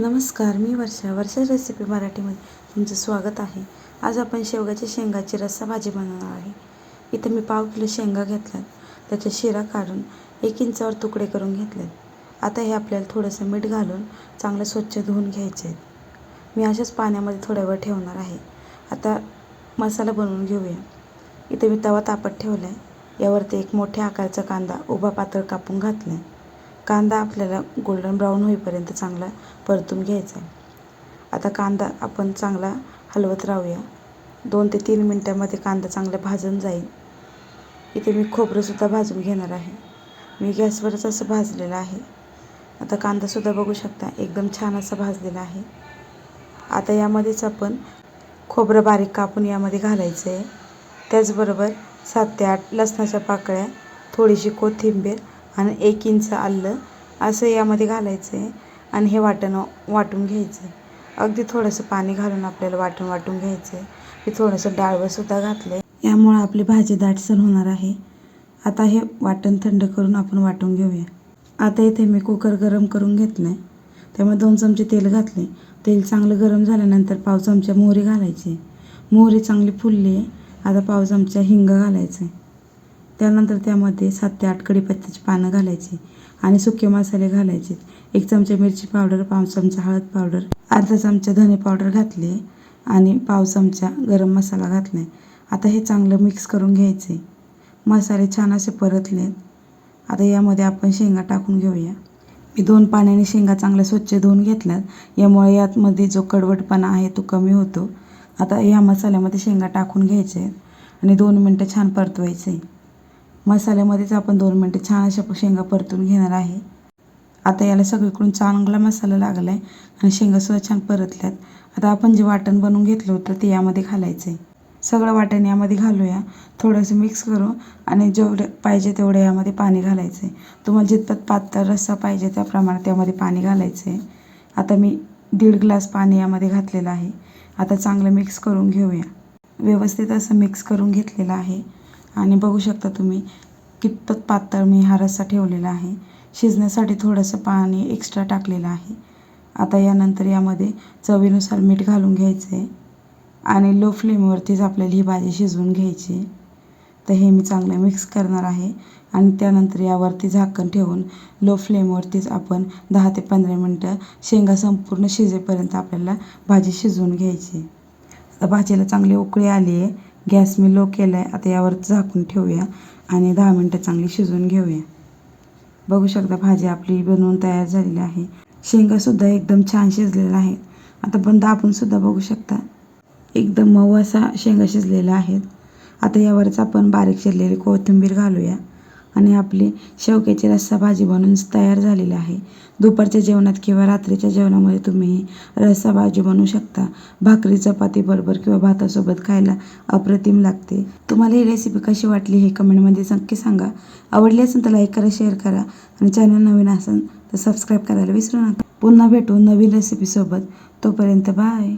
नमस्कार मी वर्षा. वर्षा रेसिपी मराठीमध्ये तुमचं स्वागत आहे. आज आपण शेवगाच्या शेंगाची रस्सा भाजी बनवणार आहे. इथं मी पाव किलो शेंगा घेतल्यात. त्याच्या शिरा काढून एक इंचावर तुकडे करून घेतलेत. आता हे आपल्याला थोडंसं मीठ घालून चांगलं स्वच्छ धुवून घ्यायचे आहेत. मी अशाच पाण्यामध्ये थोड्या वेळ ठेवणार आहे. आता मसाला बनवून घेऊया. इथे मी तवा तापत ठेवला आहे यावरती एक मोठ्या आकाराचा कांदा उभा पातळ कापून घातला आहे कांदा आपल्याला गोल्डन ब्राऊन होईपर्यंत चांगला परतून घ्यायचा आहे आता कांदा आपण चांगला हलवत राहूया. दोन ते तीन मिनटामध्ये कांदा चांगला भाजून जाईल. इथे मी खोबरंसुद्धा भाजून घेणार आहे. मी गॅसवरच असं भाजलेलं आहे. आता कांदासुद्धा बघू शकता एकदम छान असा भाजलेला आहे. आता यामध्येच आपण खोबरं बारीक कापून यामध्ये घालायचं आहे त्याचबरोबर सात ते आठ लसणाच्या पाकळ्या थोडीशी कोथिंबीर आणि एक इंच आलं असं यामध्ये घालायचं आहे आणि हे वाटण वाटून घ्यायचं आहे अगदी थोडंसं पाणी घालून आपल्याला वाटून वाटून घ्यायचं आहे मी थोडंसं डाळवंसुद्धा घातलं आहे यामुळं आपली भाजी दाटसर होणार आहे. आता हे वाटण थंड करून आपण वाटून घेऊया. आता इथे मी कुकर गरम करून घेतलं आहे त्यामुळे दोन चमचे तेल घातले तेल चांगलं गरम झाल्यानंतर पाव चमचा मोहरी घालायची. मोहरी चांगली फुलली आहे. आता पाव चमचा हिंग घालायचं आहे त्यानंतर त्यामध्ये सात ते आठ कढीपत्त्याची पानं घालायची आणि सुके मसाले घालायचे. एक चमचा मिरची पावडर पाव चमचा हळद पावडर अर्धा चमचा धने पावडर घातली आणि पाव चमचा गरम मसाला घातला आता हे चांगलं मिक्स करून घ्यायचे. मसाले छान असे परतले आता यामध्ये आपण शेंगा टाकून घेऊया. मी दोन पाण्याने शेंगा चांगल्या स्वच्छ धुवून घेतल्यात. यामुळे यातमध्ये जो कडवटपणा आहे तो कमी होतो. आता या मसाल्यामध्ये शेंगा टाकून घ्यायचे आहेत आणि दोन मिनटं छान परतवायचे. मसाल्यामध्येच आपण दोन मिनटं छान अशा शेंगा परतून घेणार आहे. आता याला सगळीकडून चांगला मसाला लागला आहे आणि शेंगासुद्धा छान परतल्यात. आता आपण जे वाटण बनवून घेतलं होतं ते यामध्ये घालायचं आहे सगळं वाटण यामध्ये घालूया. थोडंसं मिक्स करू आणि जेवढं पाहिजे तेवढं यामध्ये पाणी घालायचं आहे तुम्हाला जितपत पातळ रस्सा पाहिजे त्याप्रमाणे त्यामध्ये पाणी घालायचं आहे आता मी दीड ग्लास पाणी यामध्ये घातलेलं आहे. आता चांगलं मिक्स करून घेऊया. व्यवस्थित असं मिक्स करून घेतलेलं आहे. आणि बघू शकता तुम्ही कितपत पातळ मी हा रस्सा ठेवलेला आहे. शिजण्यासाठी थोडंसं पाणी एक्स्ट्रा टाकलेलं आहे. आता यानंतर यामध्ये चवीनुसार मीठ घालून घ्यायचं आहे आणि लो फ्लेमवरतीच आपल्याला ही भाजी शिजवून घ्यायची. तर हे मी चांगलं मिक्स करणार आहे आणि त्यानंतर यावरती झाकण ठेवून लो फ्लेमवरतीच आपण दहा ते पंधरा मिनटं शेंगा संपूर्ण शिजेपर्यंत आपल्याला भाजी शिजवून घ्यायची. आता भाजीला चांगली उकळी आली आहे गॅस मी लो केला आहे आता यावर झाकून ठेवूया आणि दहा मिनटं चांगली शिजवून घेऊया. बघू शकता भाजी आपली बनवून तयार झालेली आहे. शेंगासुद्धा एकदम छान शिजलेला आहे आता पण दाबूनसुद्धा बघू शकता. एकदम मऊ असा शेंगा शिजलेल्या आहेत. आता यावरच आपण बारीक चिरलेली कोथिंबीर घालूया. आणि आपली शेवग्याची रस्सा भाजी बनवून तयार झालेली आहे. दुपारच्या जेवणात किंवा रात्रीच्या जेवणामध्ये तुम्ही ही रस्सा भाजी बनवू शकता. भाकरी चपाती बरोबर किंवा भातासोबत खायला अप्रतिम लागते. तुम्हाला ही रेसिपी कशी वाटली हे कमेंटमध्ये नक्की सांगा. आवडली असेल तर लाईक करा शेअर करा आणि चॅनल नवीन असेल तर सबस्क्राईब करायला विसरू नका. पुन्हा भेटू नवीन रेसिपीसोबत तोपर्यंत बाय